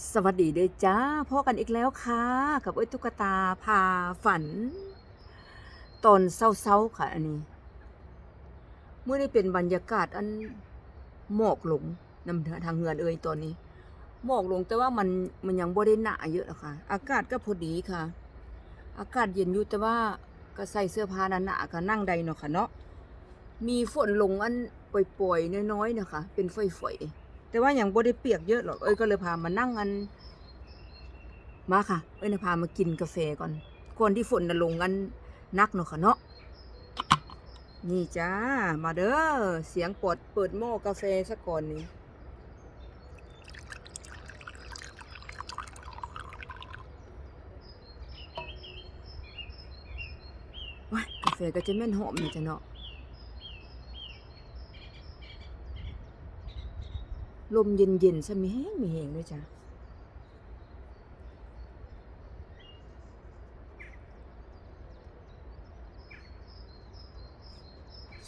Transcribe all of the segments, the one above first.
สวัสดีเด้อจ้าพ่อกันอีกแล้วค่ะ กับเอ้ตุ๊กตาพาฝัน ตอนเศร้าๆค่ะ อันนี้ เมื่อได้เป็นบรรยากาศอันหมอกหลงนำทางเฮือนเอ่ยตอนนี้หมอกหลงแต่ว่ามันมันยังบ่ได้หนาเยอะหรอกค่ะอากาศก็พอดีค่ะ อากาศเย็นอยู่แต่ว่าก็ใส่เสื้อผ้าหนาๆก็นั่งได้เนาะค่ะเนาะมีฝนลงอันปล่อยๆน้อยๆนะคะเป็นฝอยๆ แต่ว่าอย่างบ่ได้เปียกเยอะหรอกเอ้ยก็เลยพามานั่งอัน มาค่ะ เอ้ยนะพามากินกาแฟก่อนก่อนที่ฝนจะลงกันนักเนาะค่ะเนาะนี่จ้า มาเด้อเสียงปดเปิดหม้อกาแฟซะก่อนนี่ว้ากาแฟก็จะแม่นหอมนี่จ้ะเนาะ ลมเย็นๆซะมีแห้งมีแห้งด้วยจ้ะ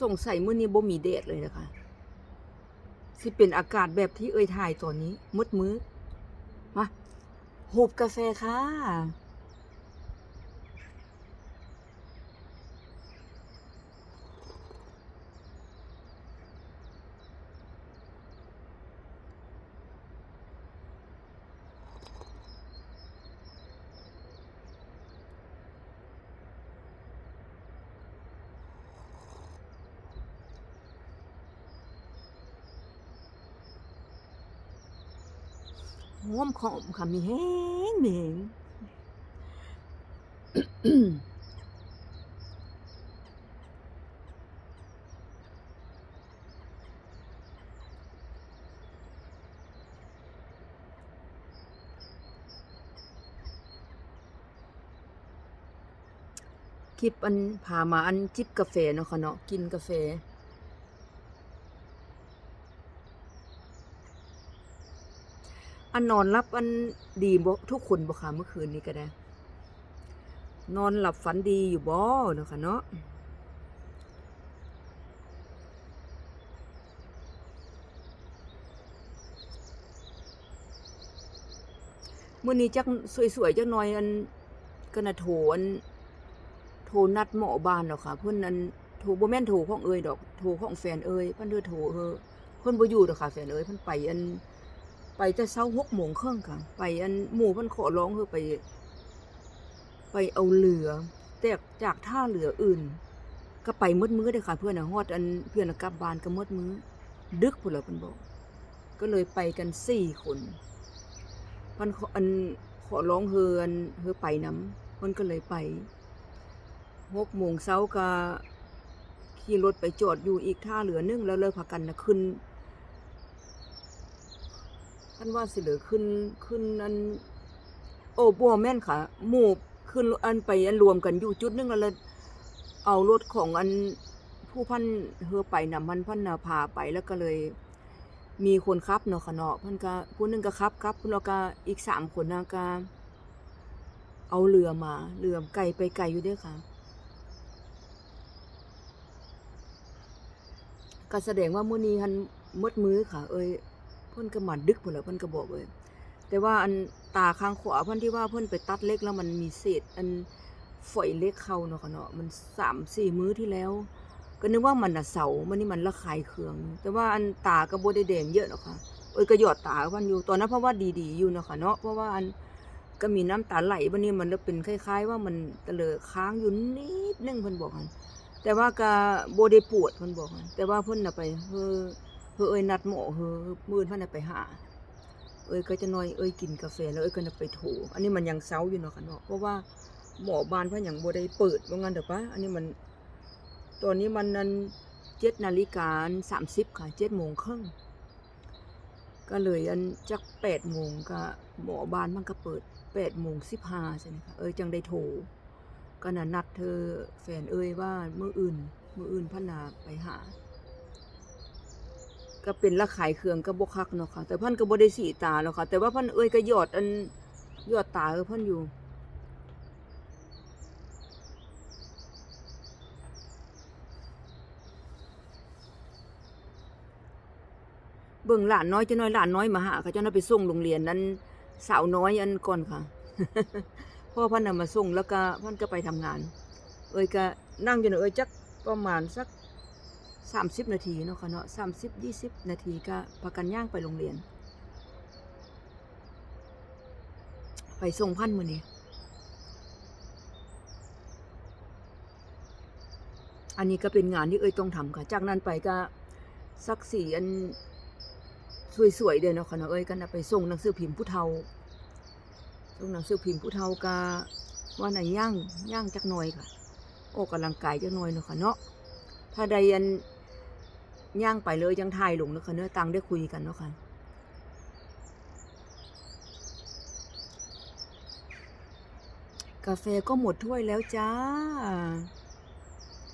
สงสัยมื้อนี้บ่มีแดดเลยนะคะ สิเป็นอากาศแบบที่เอ่ยถ่ายตอนนี้มืดมือมาหูบกาแฟค่ะ หอมขอมค่ะมีแห้งมีแห้งคลิปอันพามาอันจิบกาแฟเนาะค่ะเนาะกินกาแฟ อันนอนรับอันดีบ่ทุกคนบ่ค่ะเมื่อคืนนี้ก็ได้ นอนหลับฝันดีอยู่บ่เนาะค่ะเนาะมื้อนี้จักสวยๆจักหน่อยอันก็น่ะโทอันโทรนัดหมอบานดอกค่ะ เพิ่นอันโทรบ่แม่นโทรของเอ่ยดอกโทรของแฟนเอ่ยเพิ่นเด้อโทรเฮอเพิ่นบ่อยู่ดอกค่ะแฟนเอ่ยเพิ่นไปอัน ไปแต่เช้าหกโมงครึ่งค่ะ ไปอันหมู่เพิ่นขอร้องเฮอไป ไปเอาเรือแต่จากท่าเรืออื่น ก็ไปมืดมื้อเด้อค่ะ เพื่อนฮอดอันเพื่อนกลับบ้านก็มืดมื้อดึกพุ่นแล้วเพิ่นบอก ก็เลยไปกันสี่คนเพิ่นขออันขอร้องเฮออันเฮือไปนํเพิ่นก็เลยไปหกโมงเช้าก็ขี่รถไปจอดอยู่อีกท่าเรือนึ่งแล้วเลยพากันนะขึ้น ท่านว่าสิเหลือขึ้นขึ้นอัน โอ้บัวแม่นค่ะ หมู่ขึ้นอันไปอันรวมกันอยู่จุดนึงแล้วเลยเอารถของอันผู้พันเฮอไปนำพันพันนาพาไปแล้วก็เลย มีคนขับเนาะค่ะเนาะพิ่นก็ผู้หนึงก็ขับครับแล้วก็อีกสามคนนะก็เอาเรือมาเรือไกลไปไกลอยู่ด้อค่ะก็แสดงว่ามื้อนี้หันมดมือค่ะ เอ้ย เพิ่นก็มาดึกพุ่นแหล้วเพิ่นก็บอกเลยแต่ว่าอันตาข้างขวาเพิ่นที่ว่าเพิ่นไปตัดเล็กแล้วมันมีเศษ อันฝอยเล็กเข้าเนาะค่ะเนาะมันสามสี่มื้อที่แล้ว ก็นึกว่ามันน่ะเสามันนี่มันระคายเคือง แต่ว่าอันตาก็บ่ได้แดงเยอะหรอกค่ะเอ้ยก็หยอดตาพ่นอยู่ตอนนั้นเพราะว่าดีๆอยู่เนาะค่ะเนาะเพราะว่าอันก็มีน้ำตาไหลบัดนี้มันแล้วเป็นคล้าย ๆ ว่ามันตะเลอค้างอยู่นิดนึงเพิ่นบอกหั่นแต่ว่าก็บ่ได้ปวดเพิ่นบอกหั่นแต่ว่าเพิ่นน่ะไปเฮอ เฮ้อเอ้ยนัดหมอเฮ้อมื้อพันน่ะไปหาเอ้ยก็จะน้อยเอ้ยกินกาแฟแล้วเอ้ยก็น่ะไปโถอันนี้มันยังเช้าอยู่เนาะค่ะเนาะเพราะว่าหมอบานพิ่นยังบ่ได้เปิดว่างั้นเด้อปะอันนี้มันตอนนี้มันนั้น7นาฬิกา30ค่ะ7โมงครึ่งก็เลยอันจัก8โมงก็หมอบานมันก็เปิด8โมง15ใช่ไหมคะเอ้ยจังได้โทรก็น่ะนัดเธอแฟนเอ้ยว่าเมื้ออื่นเมื้ออื่นพันน่ะไปหา ก็เป็นระขายเครื่องก็บ่คักเนาะค่ะ แต่พิ่นก็บ่ได้สีตาหรอกค่ะ แต่ว่าพิ่นเอ้ยก็หยอดอันหยอดตาเออพิ่นอยู่เบิ่งหลานน้อยจะน้อยหลานน้อยมาหาเขาเจ้าน้อยไปส่งโรงเรียนนั้นสาวน้อยอันก่อนค่ะพ่อพันนำมาส่งแล้วก็พันก็ไปทำงาน เอ้ยก็นั่งอยู่เนอะเอ้ยจักประมาณสัก สามสิบนาทีเนาะค่ะเนาะสามสิบยี่สิบนาทีก็พากันย่างไปโรงเรียน ไปส่งพันมือนี้อันนี้ก็เป็นงานที่เอ้ยต้องทำค่ะ จากนั้นไปก็สักสี่อันสวยๆเด้เนาะค่ะเนาะเอ้ยก็น่ะไปส่งหนังสือพิมพ์ผู้เฒ่าส่งหนังสือพิมพ์ผู้เฒ่าก็ว่าไหนย่างย่างจักหน่อยค่ะออกกำลังกายจักหน่อยเนาะค่ะเนาะถ้าใดอัน ย่างไปเลยยังถ่ายลงเนาะค่ะเนาะตังได้คุยกันเนาะค่ะกาแฟก็หมดถ้วยแล้วจ้า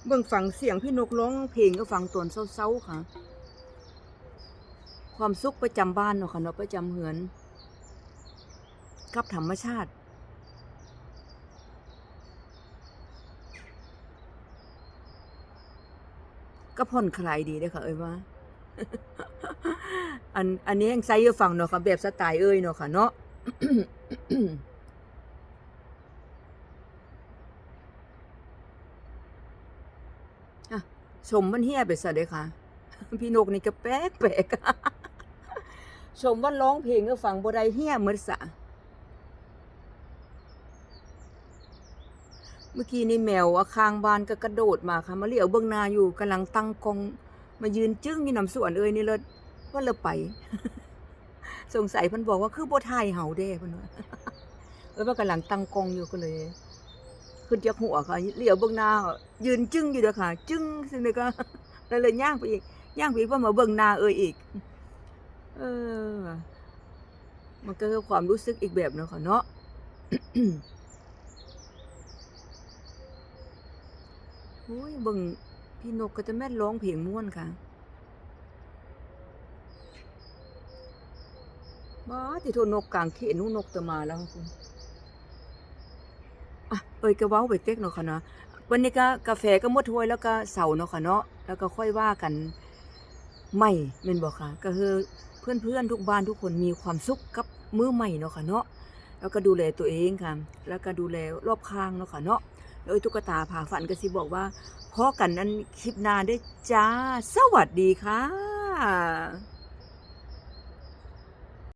เบิ่งฟังเสียงพี่นกร้องเพลงก็ฟังตอนเศร้าๆค่ะ ความสุขประจำบ้านเนาะค่ะเนาะประจำเหือน กับธรรมชาติ ก็ผ่อนคลายดีเด้อค่ะ เอ้ยว่าอันอันนี้ยังใส่อยู่ฟังเนาะค่ะแบบสไตล์เอ้ยเนาะค่ะเนาะอะชมมันเฮียไปซะเด้ค่ะ พี่นกนี่ก็แปลกแปลกชมว่าร้องเพลงก็ฟังบ่ได้เฮียเหมือนสะ เมื่อกี้นี่แมวอะข้างบ้านก็กระโดดมาค่ะ มาเลี้ยวเบื้องนาอยู่กำลังตั้งกอง มายืนจึ้งอยู่นำสวนเอ้ยนี่เลยว่าเลยไป สงสัยพิ่นบอกว่าคือโบ่ทยเห่าเด้เพิ่นว่าเอ้ยว่ากำลังตั้งกองอยู่ก็เลยขึ้นจากหัวค่ะเลี้ยวเบื้องนายืนจึ้งอยู่เด้อค่ะ จึ้งซึ่งเลยก็แล้วเลยย่างไปอีกย่างไปอีกว่ามาเบิ่งนาเอ้ยอีก เออ มันก็คือความรู้สึกอีกแบบเนาะค่ะเนาะ อ้ยบิ่งพี่นกก็จะแม่นร้องเพลงม่วนค่ะบ้าที่โทนนกกลางเขนนู่นนกจะมาแล้วคุณอะเอ้ยก็เว้าไปเต็กเนาะค่ะเนาะวันนี้ก็กาแฟก็หมดถ้วยแล้วก็เสาเนาะค่ะเนาะแล้วก็ค่อยว่ากันใหม่แม่นบ่ค่ะ ก็คือเพื่อนๆทุกบ้านทุกคนมีความสุขกับมื้อใหม่เนาะค่ะเนาะแล้วก็ดูแลตัวเองค่ะ แล้วก็ดูแลรอบข้างเนาะค่ะเนาะ แล้วไอ้ตุ๊กตาผ่าฝันก็สิบอกว่าพอกันนั้นคลิปหน้าได้จ้า สวัสดีค่ะ